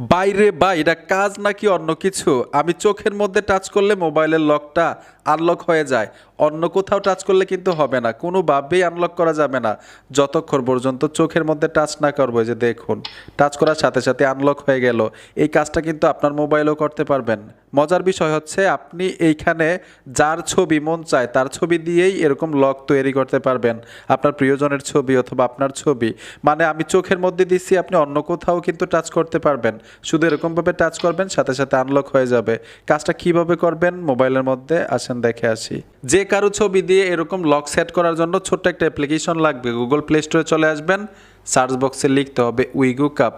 বাইরে বা এটা কাজ নাকি অন্য কিছু? আমি চোখের মধ্যে টাচ করলে মোবাইলের লকটা আনলক হয়ে যায়। অন্য কোথাও টাচ করলে কিন্তু হবে না। কোনো কোনোভাবেই আনলক করা যাবে না। যতক্ষণ পর্যন্ত চোখের মধ্যে টাচ না করব যে দেখুন টাচ করার সাথে সাথে আনলক হয়ে গেল। এই কাজটা কিন্তু আপনার মোবাইলেও করতে পারবেন। মজার বিষয় হচ্ছে, আপনি এইখানে যার ছবি মন চায়, তার ছবি দিয়েই এরকম লক তৈরি করতে পারবেন। আপনার প্রিয়জনের ছবি অথবা আপনার ছবি। মানে আমি চোখের মধ্যে দিচ্ছি, আপনি অন্য কোথাও কিন্তু টাচ করতে পারবেন। শুধু এরকমভাবে টাচ করবেন, সাথে সাথে আনলক হয়ে যাবে। কাজটা কীভাবে করবেন, মোবাইলের মধ্যে আসেন, দেখে আসি। যে কারও ছবি দিয়ে এরকম লক সেট করার জন্য ছোট্ট একটা অ্যাপ্লিকেশন লাগবে। গুগল প্লে স্টোরে চলে আসবেন সার্চ বক্সে লিখতে হবে উইগু কাপ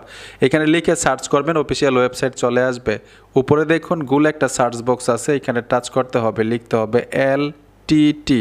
এখানে লিখে সার্চ করবেন অফিসিয়াল ওয়েবসাইট চলে আসবে। উপরে দেখুন গুল একটা সার্চ বক্স আছে, এখানে টাচ করতে হবে, লিখতে হবে এল টি টি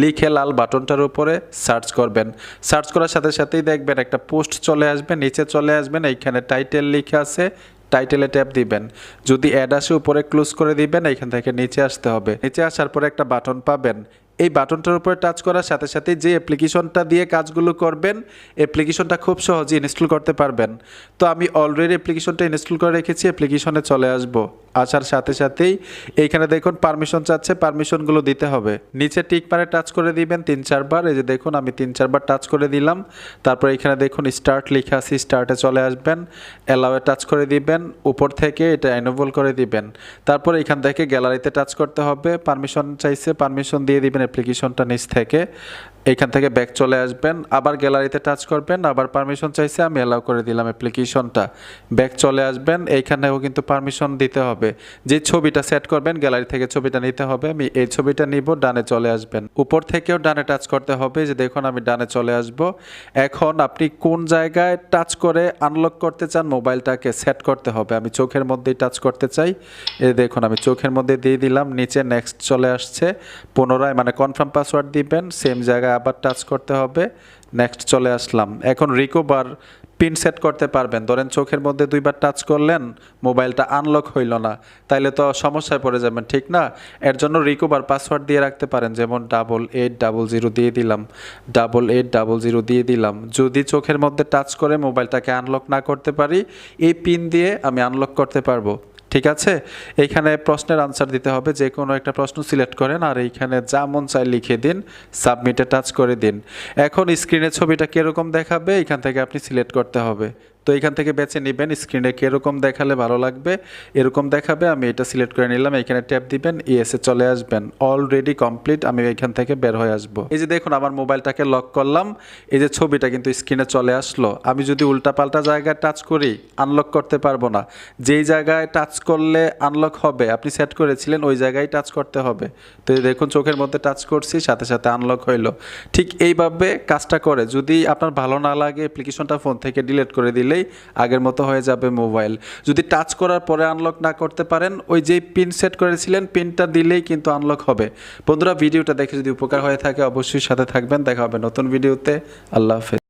লিখে লাল বাটনটার উপরে সার্চ করবেন। সার্চ করার সাথে সাথেই দেখবেন একটা পোস্ট চলে আসবে, নিচে চলে আসবেন এইখানে টাইটেল লিখে আছে, টাইটেলে ট্যাপ দিবেন। যদি অ্যাড আসে, উপরে ক্লোজ করে দিবেন, এইখান থেকে নিচে আসতে হবে। নিচে আসার পরে একটা বাটন পাবেন এই বাটনটার উপরে টাচ করার সাথে সাথে যে অ্যাপ্লিকেশনটা দিয়ে কাজগুলো করবেন অ্যাপ্লিকেশনটা খুব সহজে ইনস্টল করতে পারবেন। তো আমি অলরেডি অ্যাপ্লিকেশনটা ইনস্টল করে রেখেছি অ্যাপ্লিকেশনে চলে আসব। আসার সাথে সাথেই এইখানে দেখুন পারমিশন চাচ্ছে পারমিশনগুলো দিতে হবে। নিচে টিক পারে টাচ করে দিবেন তিন চারবার। এই যে দেখুন, আমি তিন চারবার টাচ করে দিলাম। তারপর এখানে দেখুন স্টার্ট লেখা আছে স্টার্টে চলে আসবেন। অ্যালাওয়ে টাচ করে দিবেন। উপর থেকে এটা এনোবল করে দিবেন। তারপর এখান থেকে গ্যালারিতে টাচ করতে হবে। পারমিশন চাইছে পারমিশন দিয়ে দিবেন অ্যাপ্লিকেশনটা নিচ থেকে এইখান থেকে ব্যাক চলে আসবেন, আবার গ্যালারিতে টাচ করবেন, আবার পারমিশন চাইছে, আমি অ্যালাউ করে দিলাম অ্যাপ্লিকেশনটা ব্যাক চলে আসবেন, এইখানেও কিন্তু পারমিশন দিতে হবে। যে ছবিটা সেট করবেন গ্যালারি থেকে ছবিটা নিতে হবে, আমি এই ছবিটা নিব, ডানে চলে আসবেন। উপর থেকেও ডানে টাচ করতে হবে, যে দেখুন আমি ডানে চলে আসব। এখন আপনি কোন জায়গায় টাচ করে আনলক করতে চান মোবাইলটাকে সেট করতে হবে। আমি চোখের মধ্যেই টাচ করতে চাই। এই দেখুন, আমি চোখের মধ্যে দিয়ে দিলাম, নিচে নেক্সট চলে আসছে। পুনরায় মানে কনফার্ম পাসওয়ার্ড দিবেন সেম জায়গায় আবার টাচ করতে হবে। নেক্সট চলে আসলাম। এখন রিকোভার পিন সেট করতে পারবেন। ধরেন চোখের মধ্যে দুইবার টাচ করলেন, মোবাইলটা আনলক হইল না। তাইলে তো সমস্যায় পড়ে যাবেন, ঠিক না? এর জন্য রিকোভার পাসওয়ার্ড দিয়ে রাখতে পারেন, যেমন ডাবল এইট ডাবল জিরো দিয়ে দিলাম। ডাবল এইট ডাবল জিরো দিয়ে দিলাম। যদি চোখের মধ্যে টাচ করে মোবাইলটাকে আনলক না করতে পারি, এই পিন দিয়ে আমি আনলক করতে পারব। ঠিক আছে? এইখানে প্রশ্নের আনসার দিতে হবে, যে কোনো একটা প্রশ্ন সিলেক্ট করেন আর এইখানে যা মন চাই লিখে দিন সাবমিটে টাচ করে দিন। এখন স্ক্রিনে ছবিটা কীরকম দেখাবে? এখান থেকে আপনি সিলেক্ট করতে হবে। তো এখান থেকে বেছে নেবেন স্ক্রিনে কীরকম দেখালে ভালো লাগবে, এরকম দেখাবে, আমি এটা সিলেক্ট করে নিলাম, এখানে ট্যাপ দিবেন ইএসএ চলে আসবেন। অলরেডি কমপ্লিট আমি এখান থেকে বের হয়ে আসব। এই যে দেখুন, আমার মোবাইলটাকে লক করলাম, এই যে ছবিটা কিন্তু স্ক্রিনে চলে আসলো। আমি যদি উল্টাপাল্টা জায়গায় টাচ করি আনলক করতে পারব না। যেই জায়গায় টাচ করলে আনলক হবে, আপনি সেট করেছিলেন, ওই জায়গায় টাচ করতে হবে। তো দেখুন, চোখের মধ্যে টাচ করছি, সাথে সাথে আনলক হইল। ঠিক এইভাবে কাজটা করে, যদি আপনার ভালো না লাগে অ্যাপ্লিকেশনটা ফোন থেকে ডিলিট করে দিলেই আগের মতো হয়ে যাবে মোবাইল। যদি টাচ করার পরে আনলক না করতে পারেন, ওই যে পিন সেট করেছিলেন পিনটা দিলেই কিন্তু আনলক হবে। বন্ধুরা ভিডিওটা দেখে যদি উপকার হয়ে থাকে, অবশ্যই সাথে থাকবেন। দেখা হবে নতুন ভিডিওতে আল্লাহ হাফেজ।